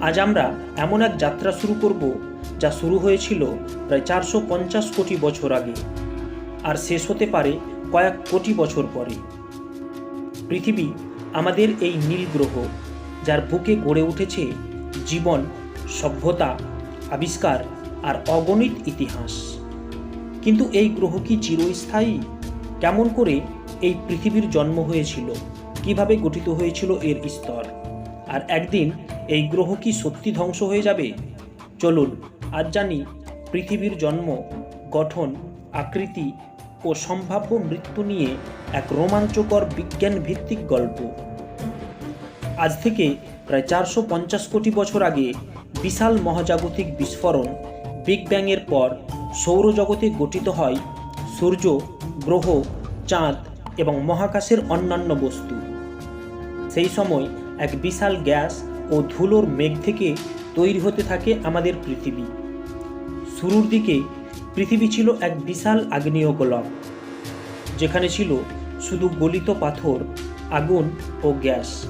আজ আমরা এমন এক যাত্রা শুরু করব যা শুরু হয়েছিল প্রায় চারশো পঞ্চাশ কোটি বছর আগে, আর শেষ হতে পারে কয়েক কোটি বছর পরে। পৃথিবী আমাদের এই নীল গ্রহ, যার বুকে গড়ে উঠেছে জীবন, সভ্যতা, আবিষ্কার আর অগণিত ইতিহাস। কিন্তু এই গ্রহ কি চিরস্থায়ী? কেমন করে এই পৃথিবীর জন্ম হয়েছিল? কীভাবে গঠিত হয়েছিল এর স্তর? আর একদিন এই গ্রহ কি সত্যি ধ্বংস হয়ে যাবে? চলুন, আজ জানি পৃথিবীর জন্ম, গঠন, আকৃতি ও সম্ভাব্য মৃত্যু নিয়ে এক রোমাঞ্চকর বিজ্ঞান ভিত্তিক গল্প। আজ থেকে প্রায় চারশো পঞ্চাশ কোটি বছর আগে বিশাল মহাজাগতিক বিস্ফোরণ বিগ ব্যাংয়ের পর সৌরজগতে গঠিত হয় সূর্য, গ্রহ, চাঁদ এবং মহাকাশের অন্যান্য বস্তু। সেই সময় এক বিশাল গ্যাস ও ধুলোর মেঘ থেকে তৈরি হতে থাকে আমাদের পৃথিবী। শুরুর দিকে পৃথিবী ছিল এক বিশাল আগ্নেয় গোলক যেখানে ছিল শুধু গলিত পাথর, আগুন ও গ্যাস।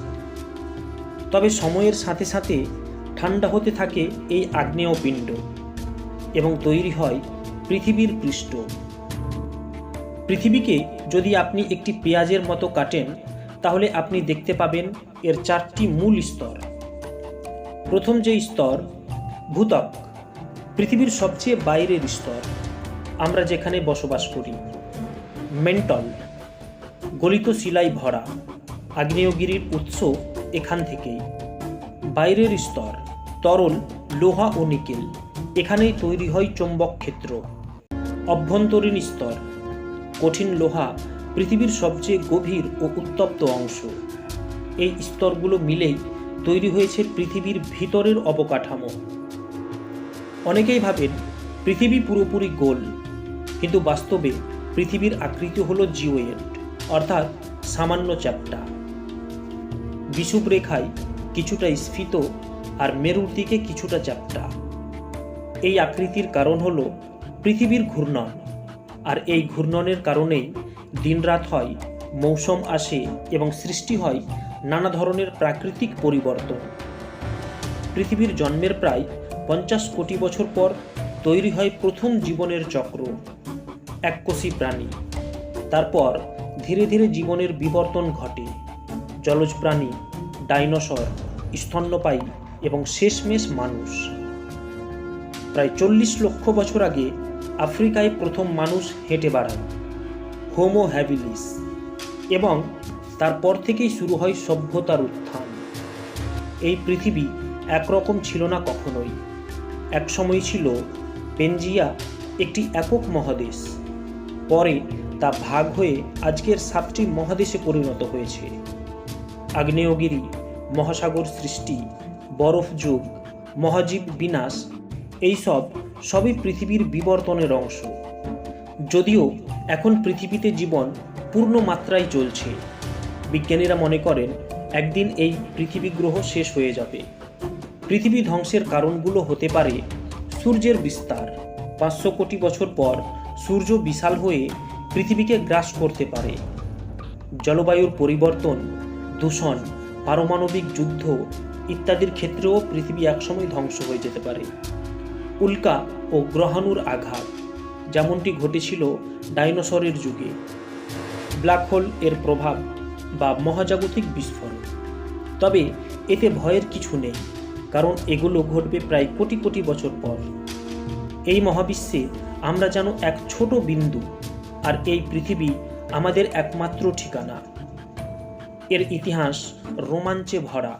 তবে সময়ের সাথে সাথে ঠান্ডা হতে থাকে এই আগ্নেয় পিণ্ড এবং তৈরি হয় পৃথিবীর পৃষ্ঠ। পৃথিবীকে যদি আপনি একটি পেঁয়াজের মতো কাটেন, তাহলে আপনি দেখতে পাবেন এর চারটি মূল স্তর। প্রথম যে স্তর ভূতক পৃথিবীর সবচেয়ে বাইরের স্তর, আমরা যেখানে বসবাস করি, মেন্টল, গলিত শিলাই ভরা, আগ্নেয়গিরির উৎস এখান থেকেই। বাইরের স্তর, তরল, লোহা ও নিকেল, এখানেই তৈরি হয় চৌম্বক ক্ষেত্র। অভ্যন্তরীণ স্তর, কঠিন লোহা, পৃথিবীর সবচেয়ে গভীর ও উত্তপ্ত অংশ। এই স্তরগুলো মিলেই তৈরি হয়েছে পৃথিবীর ভিতরের অবকাঠামো। অনেকেই ভাবেন পৃথিবী পুরোপুরি গোল, কিন্তু বাস্তবে পৃথিবীর আকৃতি হলো জিওয়েড অর্থাৎ সামান্য চ্যাপ্টা। বিষুব রেখায় কিছুটা স্ফীত আর মেরুর দিকে কিছুটা চ্যাপ্টা। এই আকৃতির কারণ হলো পৃথিবীর ঘূর্ণন, আর এই ঘূর্ণনের কারণেই দিনরাত হয়, মৌসুম আসে এবং সৃষ্টি হয় নানা ধরনের প্রাকৃতিক পরিবর্তন। পৃথিবীর জন্মের প্রায় পঞ্চাশ কোটি বছর পর তৈরি হয় প্রথম জীবনের চক্র, এককোষী প্রাণী। তারপর ধীরে ধীরে জীবনের বিবর্তন ঘটে। জলজ প্রাণী, ডাইনোসর, স্তন্যপায়ী এবং শেষমেশ মানুষ। প্রায় চল্লিশ লক্ষ বছর আগে আফ্রিকায় প্রথম মানুষ হেঁটে বেড়ায়, হোমো হ্যাবিলিস এবং তারপর থেকেই শুরু হয় সভ্যতার উত্থান। এই পৃথিবী একরকম ছিল না কখনোই। একসময় ছিল পেনজিয়া একটি একক মহাদেশ। পরে তা ভাগ হয়ে আজকের সাতটি মহাদেশে পরিণত হয়েছে। আগ্নেয়গিরি, মহাসাগর সৃষ্টি, বরফ যুগ, মহাজীব বিনাশ, এইসব সবই পৃথিবীর বিবর্তনের অংশ। যদিও এখন পৃথিবীতে জীবন পূর্ণ মাত্রায় চলছে। বিজ্ঞানীরা মনে করেন, একদিন এই পৃথিবী গ্রহ শেষ হয়ে যাবে। পৃথিবী ধ্বংসের কারণগুলো হতে পারে সূর্যের বিস্তার। পাঁচশো কোটি বছর পর সূর্য বিশাল হয়ে পৃথিবীকে গ্রাস করতে পারে। জলবায়ুর পরিবর্তন, দূষণ, পারমাণবিক যুদ্ধ ইত্যাদির ক্ষেত্রেও পৃথিবী একসময় ধ্বংস হয়ে যেতে পারে। উল্কা ও গ্রহাণুর আঘাত, যেমনটি ঘটেছিল ডাইনোসরের যুগে। ব্ল্যাক হোল এর প্রভাব বা মহাজাগতিক বিস্ফোরণ। তবে এতে ভয়ের কিছু নেই, কারণ এগুলো ঘটবে প্রায় কোটি কোটি বছর পর। এই মহাবিশ্বে আমরা যেন এক ছোট বিন্দু, আর এই পৃথিবী আমাদের একমাত্র ঠিকানা। এর ইতিহাস রোমাঞ্চে ভরা,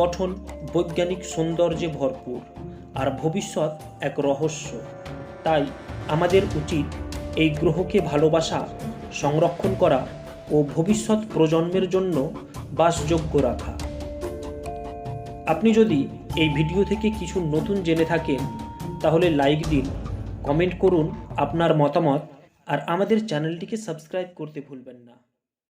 গঠন বৈজ্ঞানিক সৌন্দর্যে ভরপুর, আর ভবিষ্যৎ এক রহস্য। তাই আমাদের উচিত এই গ্রহকে ভালোবাসা, সংরক্ষণ করা ও ভবিষ্যৎ প্রজন্মের জন্য বাসযোগ্য রাখা। আপনি যদি এই ভিডিও থেকে কিছু নতুন জেনে থাকেন, তাহলে লাইক দিন, কমেন্ট করুন আপনার মতামত, আর আমাদের চ্যানেলটিকে সাবস্ক্রাইব করতে ভুলবেন না।